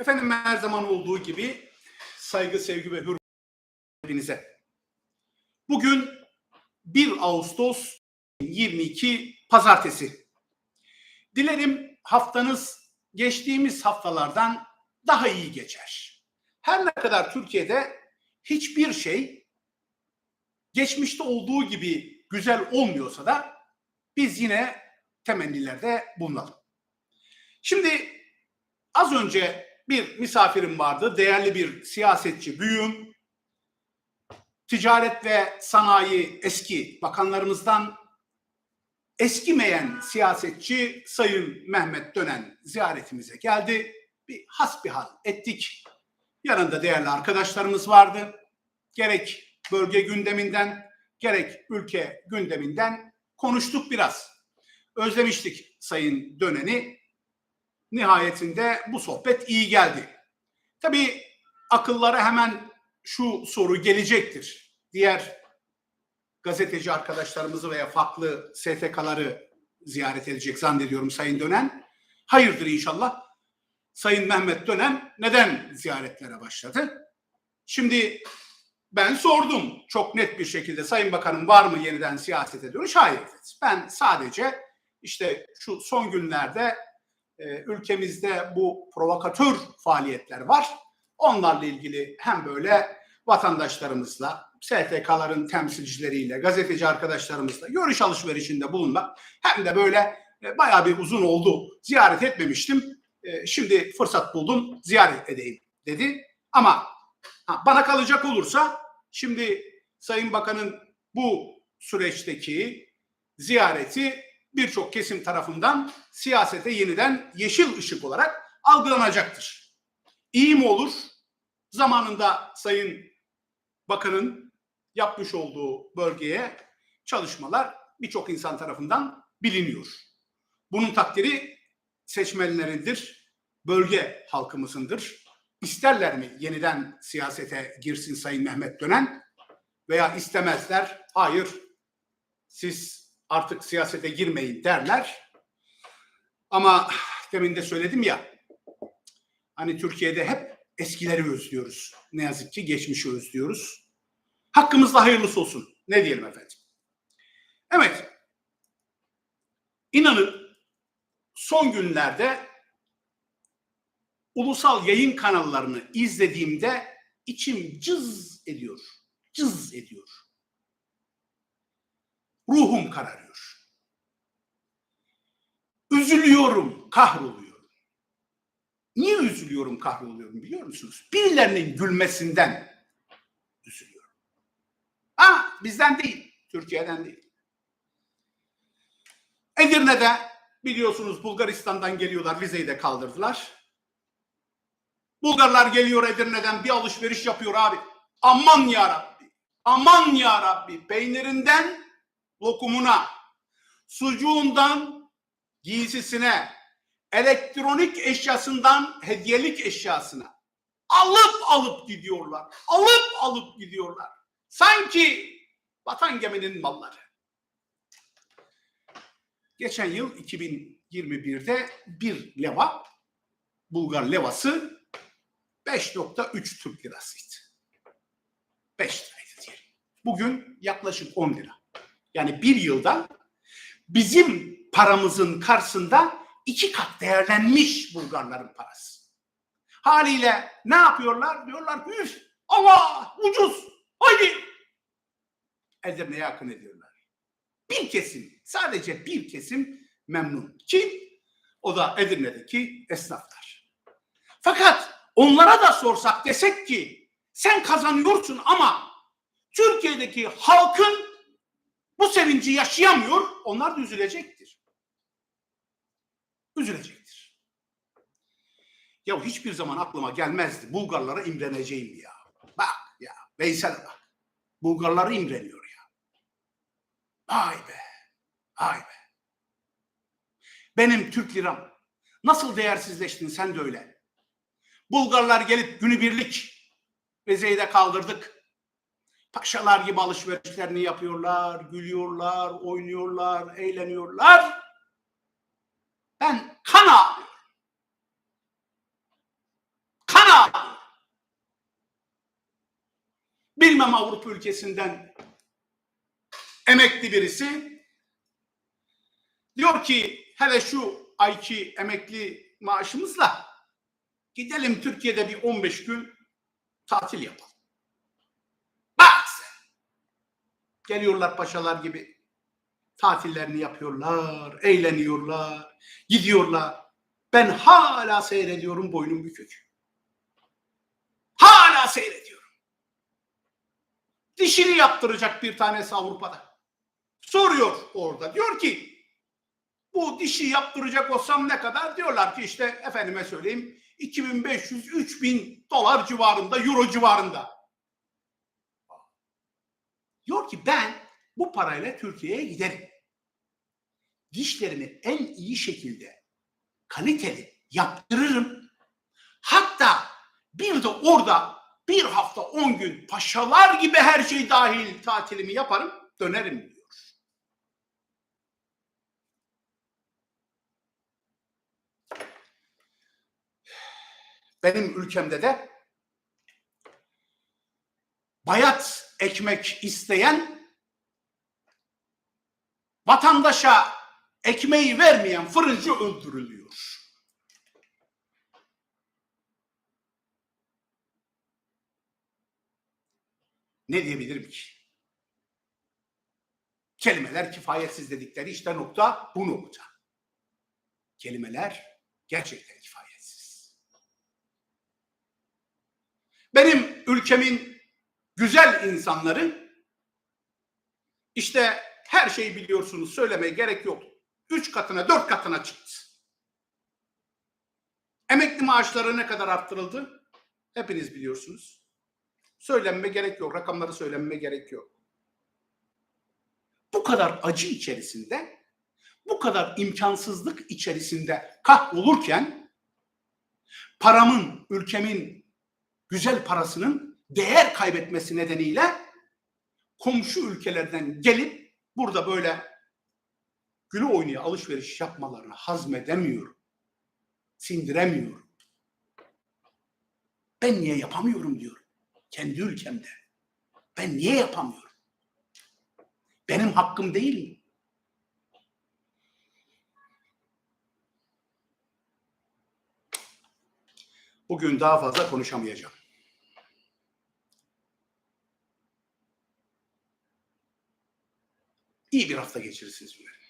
Efendim her zaman olduğu gibi saygı, sevgi ve hürmet hepinize. Bugün 1 Ağustos 22 Pazartesi. Dilerim haftanız geçtiğimiz haftalardan daha iyi geçer. Her ne kadar Türkiye'de hiçbir şey geçmişte olduğu gibi güzel olmuyorsa da biz yine temennilerde bulunalım. Şimdi az önce bir misafirim vardı. Değerli bir siyasetçi, büyüğüm. Ticaret ve sanayi eski bakanlarımızdan eskimeyen siyasetçi Sayın Mehmet Dönen ziyaretimize geldi. Bir hasbihal ettik. Yanında değerli arkadaşlarımız vardı. Gerek bölge gündeminden, gerek ülke gündeminden konuştuk biraz. Özlemiştik Sayın Dönen'i. Nihayetinde bu sohbet iyi geldi. Tabii akıllara hemen şu soru gelecektir. Diğer gazeteci arkadaşlarımızı veya farklı STK'ları ziyaret edecek zannediyorum Sayın Dönen. Hayırdır inşallah. Sayın Mehmet Dönen neden ziyaretlere başladı? Şimdi ben sordum çok net bir şekilde Sayın Bakanım var mı yeniden siyasete dönüş? Hayır. Ben sadece işte şu son günlerde e, ülkemizde bu provokatör faaliyetler var. Onlarla ilgili hem böyle vatandaşlarımızla, STK'ların temsilcileriyle, gazeteci arkadaşlarımızla görüş alışverişinde bulunmak hem de böyle e, bayağı bir uzun oldu. Ziyaret etmemiştim. E, şimdi fırsat buldum, ziyaret edeyim dedi. Ama ha, bana kalacak olursa şimdi Sayın Bakan'ın bu süreçteki ziyareti birçok kesim tarafından siyasete yeniden yeşil ışık olarak algılanacaktır. İyi mi olur? Zamanında Sayın Bakan'ın yapmış olduğu bölgeye çalışmalar birçok insan tarafından biliniyor. Bunun takdiri seçmenlerindir, bölge halkımızındır. İsterler mi yeniden siyasete girsin Sayın Mehmet Dönen veya istemezler? Hayır, siz artık siyasete girmeyin derler. Ama demin de söyledim ya, hani Türkiye'de hep eskileri özlüyoruz. Ne yazık ki geçmişi özlüyoruz. Hakkımızda hayırlısı olsun. Ne diyelim efendim? Evet. İnanın son günlerde ulusal yayın kanallarını izlediğimde içim cız ediyor. Cız ediyor. Ruhum kararıyor. Üzülüyorum, kahroluyorum. Niye üzülüyorum, kahroluyorum biliyor musunuz? Birilerinin gülmesinden üzülüyorum. Ha bizden değil, Türkiye'den değil. Edirne'de biliyorsunuz Bulgaristan'dan geliyorlar, vizeyi de kaldırdılar. Bulgarlar geliyor Edirne'den bir alışveriş yapıyor abi. Aman ya Rabbi. Aman ya Rabbi. Peynirinden lokumuna, sucuğundan giysisine, elektronik eşyasından hediyelik eşyasına alıp alıp gidiyorlar. Alıp alıp gidiyorlar. Sanki vatan geminin malları. Geçen yıl 2021'de bir leva, Bulgar levası 5.3 Türk lirasıydı. 5 liraydı diyelim. Bugün yaklaşık 10 lira. Yani bir yılda bizim paramızın karşısında iki kat değerlenmiş Bulgarların parası. Haliyle ne yapıyorlar? Diyorlar üf Allah ucuz haydi. Edirne'ye akın ediyorlar. Bir kesim sadece bir kesim memnun. Kim? O da Edirne'deki esnaflar. Fakat onlara da sorsak desek ki sen kazanıyorsun ama Türkiye'deki halkın bu sevinci yaşayamıyor, onlar da üzülecektir. Üzülecektir. Ya hiçbir zaman aklıma gelmezdi Bulgarlara imreneceğim ya. Bak ya Veysel'e bak. Bulgarları imreniyor ya. Vay be. Vay be. Benim Türk liram nasıl değersizleştin sen de öyle. Bulgarlar gelip günübirlik vizeyi de kaldırdık. Paşalar gibi alışverişlerini yapıyorlar, gülüyorlar, oynuyorlar, eğleniyorlar. Ben kan ağlıyorum. Kan ağlıyorum. Bilmem Avrupa ülkesinden emekli birisi diyor ki hele şu ayki emekli maaşımızla gidelim Türkiye'de bir 15 gün tatil yapalım. Geliyorlar paşalar gibi tatillerini yapıyorlar, eğleniyorlar, gidiyorlar. Ben hala seyrediyorum boynum bükük. Hala seyrediyorum. Dişini yaptıracak bir tanesi Avrupa'da. Soruyor orada. Diyor ki bu dişi yaptıracak olsam ne kadar? Diyorlar ki işte efendime söyleyeyim 2500-3000 dolar civarında, euro civarında. Diyor ki ben bu parayla Türkiye'ye giderim. Dişlerimi en iyi şekilde kaliteli yaptırırım. Hatta bir de orada bir hafta on gün paşalar gibi her şey dahil tatilimi yaparım dönerim diyor. Benim ülkemde de bayat ekmek isteyen vatandaşa ekmeği vermeyen fırıncı öldürülüyor. Ne diyebilirim ki? Kelimeler kifayetsiz dedikleri işte nokta bu nokta. Kelimeler gerçekten kifayetsiz. Benim ülkemin güzel insanları işte her şeyi biliyorsunuz söylemeye gerek yok. Üç katına dört katına çıktı. Emekli maaşları ne kadar arttırıldı? Hepiniz biliyorsunuz. Söylenme gerek yok. Rakamları söylenme gerek yok. Bu kadar acı içerisinde, bu kadar imkansızlık içerisinde kahrolurken paramın, ülkemin güzel parasının değer kaybetmesi nedeniyle komşu ülkelerden gelip burada böyle gülü oynaya alışveriş yapmalarını hazmedemiyorum. Sindiremiyorum. Ben niye yapamıyorum diyorum. Kendi ülkemde. Ben niye yapamıyorum? Benim hakkım değil mi? Bugün daha fazla konuşamayacağım. İyi bir hafta geçirirsiniz umarım.